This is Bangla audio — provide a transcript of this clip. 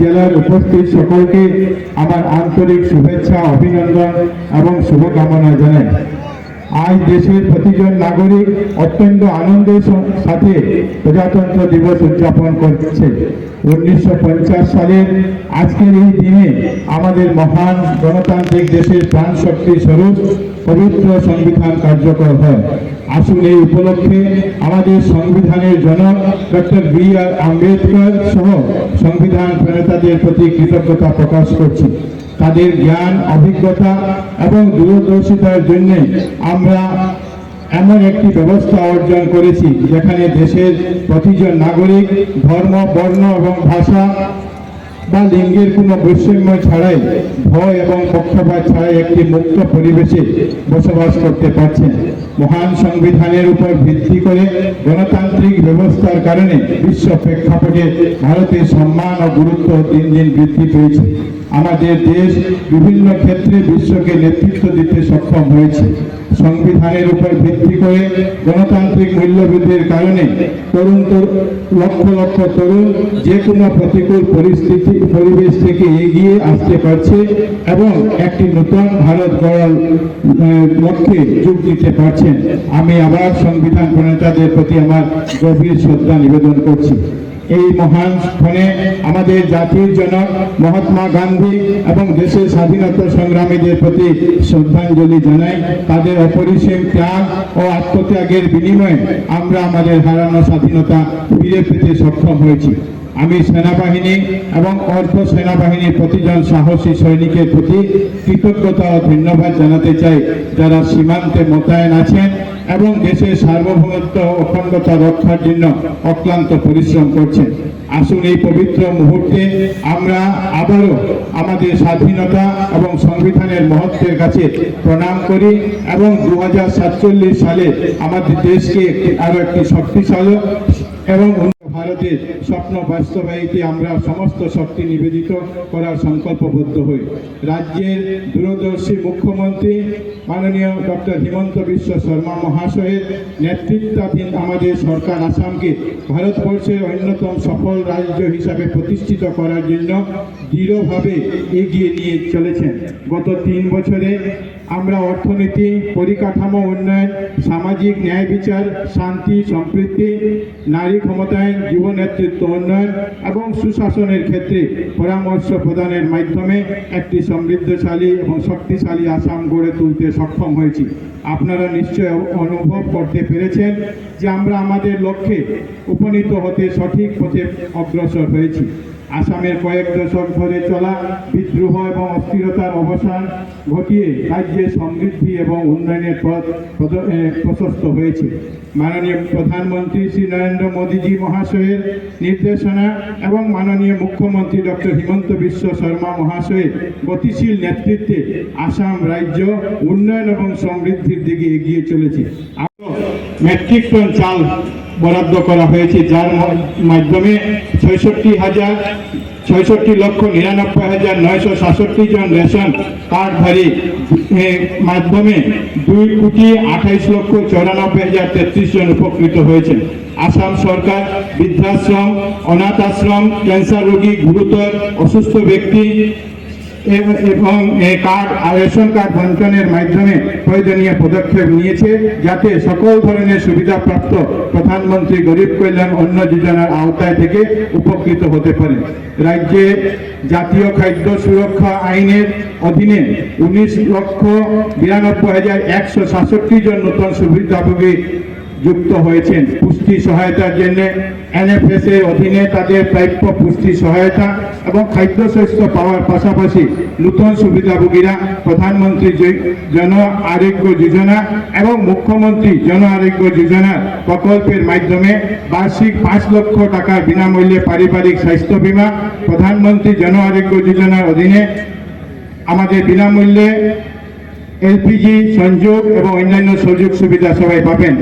জেলার উপস্থিত সকলকে আমার আন্তরিক শুভেচ্ছা, অভিনন্দন এবং শুভকামনা জানাই। আজ দেশের প্রতিজন নাগরিক অত্যন্ত আনন্দের সাথে প্রজাতন্ত্র দিবস উদযাপন করছে। উনিশশো সালের আজকের এই দিনে আমাদের মহান গণতান্ত্রিক দেশের প্রাণ শক্তি স্বরূপ পবিত্র সংবিধান কার্যকর হয়। আসুন এই উপলক্ষে আমাদের সংবিধানের জনক ডক্টর বি আর আম্বেদকর সহ সংবিধান প্রণেতাদের প্রতি কৃতজ্ঞতা প্রকাশ করছি। তাদের জ্ঞান, অভিজ্ঞতা এবং দূরদর্শিতার জন্য আমরা এমন একটি ব্যবস্থা অর্জন করেছি যেখানে দেশের প্রতিজন নাগরিক ধর্ম, বর্ণ এবং ভাষা বা লিঙ্গের কোনো বৈষম্য ছাড়াই, ভয় এবং পক্ষপাত ছাড়াই একটি মুক্ত পরিবেশে বসবাস করতে পারছেন। মহান সংবিধানের উপর ভিত্তি করে গণতান্ত্রিক ব্যবস্থার কারণে বিশ্ব প্রেক্ষাপটে ভারতের সম্মান ও গুরুত্ব দিন দিন বৃদ্ধি পেয়েছে। আমাদের দেশ বিভিন্ন ক্ষেত্রে বিশ্বকে নেতৃত্ব দিতে সক্ষম হয়েছে। সংবিধানের উপর ভিত্তি করে গণতান্ত্রিক মূল্যবোধের কারণে তরুণ তরু- লক্ষ লক্ষ তরুণ যে কোনো প্রতিকূল পরিস্থিতি, পরিবেশ থেকে এগিয়ে আসতে পারছে এবং একটি নতুন ভারত গড়ার লক্ষ্যে যোগ দিতে পারছেন। আমি আবার সংবিধান প্রণেতাদের প্রতি আমার গভীর শ্রদ্ধা নিবেদন করছি। এই মহান ক্ষণে আমাদের জাতির জনক মহাত্মা গান্ধী এবং দেশের স্বাধীনতা সংগ্রামীদের প্রতি শ্রদ্ধাঞ্জলি জানাই। তাদের অপরিসীম ত্যাগ ও আত্মত্যাগের বিনিময়ে আমরা আমাদের হারানো স্বাধীনতা ফিরে পেতে সক্ষম হয়েছি। আমি সেনাবাহিনী এবং অর্ধ সেনাবাহিনীর প্রতিজন সাহসী সৈনিকের প্রতি কৃতজ্ঞতা ও ধন্যবাদ জানাতে চাই। যারা সীমান্তে মোতায়েন আছেন এবং দেশের সার্বভৌমত্ব অখণ্ডতা রক্ষার জন্য অক্লান্ত পরিশ্রম করছে। আসুন এই পবিত্র মুহূর্তে আমরা আবারও আমাদের স্বাধীনতা এবং সংবিধানের মহত্বের কাছে প্রণাম করি এবং দু হাজার সাতচল্লিশ সালে আমাদের দেশকে আরও আরও একটি শক্তিশালী এবং ভারতের স্বপ্ন বাস্তবায়িতে আমরা সমস্ত শক্তি নিবেদিত করার সংকল্পবদ্ধ হই। রাজ্যের দূরদর্শী মুখ্যমন্ত্রী মাননীয় ডক্টর হিমন্ত বিশ্ব শর্মা মহাশয়ের নেতৃত্বাধীন আমাদের সরকার আসামকে ভারতবর্ষের অন্যতম সফল রাজ্য হিসাবে প্রতিষ্ঠিত করার জন্য দৃঢ়ভাবে এগিয়ে নিয়ে চলেছেন। গত তিন বছরে আমরা অর্থনীতি, পরিকাঠামো উন্নয়ন, সামাজিক ন্যায় বিচার, শান্তি, সম্প্রীতি, নারী ক্ষমতায়ন যুব নেতৃত্ব উন্নয়ন এবং সুশাসনের ক্ষেত্রে পরামর্শ প্রদানের মাধ্যমে একটি সমৃদ্ধশালী এবং শক্তিশালী আসাম গড়ে তুলতে সক্ষম হয়েছি। আপনারা নিশ্চয় অনুভব করতে পেরেছেন যে আমরা আমাদের লক্ষ্যে উপনীত হতে সঠিক পথে অগ্রসর হয়েছি। আসামের কয়েক দশক ধরে চলা বিদ্রোহ এবং অস্থিরতার অবসান ঘটিয়ে রাজ্যে সমৃদ্ধি এবং উন্নয়নের পথ প্রশস্ত হয়েছে। মাননীয় প্রধানমন্ত্রী শ্রী নরেন্দ্র মোদীজি মহাশয়ের নির্দেশনা এবং মাননীয় মুখ্যমন্ত্রী ডক্টর হিমন্ত বিশ্ব শর্মা মহাশয়ের গতিশীল নেতৃত্বে আসাম রাজ্য উন্নয়ন এবং সমৃদ্ধির দিকে এগিয়ে চলেছে। মেট্রিক টন চাল বরাদ্দ করা হয়েছে, যার মাধ্যমে ছয়ষট্টি হাজার ছয়ষট্টি লক্ষ নিরানব্বই হাজার নয়শো সাতষট্টি জন রেশন কার্ডধারী মাধ্যমে দুই কোটি আঠাইশ লক্ষ চৌরানব্বই হাজার তেত্রিশ জন উপকৃত হয়েছেন। আসাম সরকার বৃদ্ধাশ্রম অনাথ আশ্রম ক্যান্সার রোগী গুরুতর অসুস্থ ব্যক্তি এব- কার্ড রেশন কার্ড বন্টনের মাধ্যমে প্রয়োজনীয় পদক্ষেপ নিয়েছে যাতে সকল ধরনের সুবিধাপ্রাপ্ত প্রধানমন্ত্রী গরিব কল্যাণ অন্ন যোজনার আওতায় থেকে উপকৃত হতে পারে। রাজ্যে জাতীয় খাদ্য সুরক্ষা আইনের অধীনে উনিশ লক্ষ বিরানব্বই হাজার একশো সাতষট্টি জন নতুন সুবিধাভোগী যুক্ত হয়েছেন। পুষ্টি সহায়তার জন্য এনএফএস এর অধীনে তাদের প্রাপ্য পুষ্টি সহায়তা এবং খাদ্য খাদ্যশস্য পাওয়ার পাশাপাশি নতুন সুবিধাভোগীরা, প্রধানমন্ত্রী জন আরোগ্য যোজনা এবং মুখ্যমন্ত্রী জন আরোগ্য যোজনা প্রকল্পের মাধ্যমে বার্ষিক পাঁচ লক্ষ টাকার বিনামূল্যে পারিবারিক স্বাস্থ্য বীমা, প্রধানমন্ত্রী জন আরোগ্য যোজনার অধীনে আমাদের বিনামূল্যে এলপিজি সংযোগ এবং অন্যান্য সুযোগ সুবিধা সবাই পাবেন।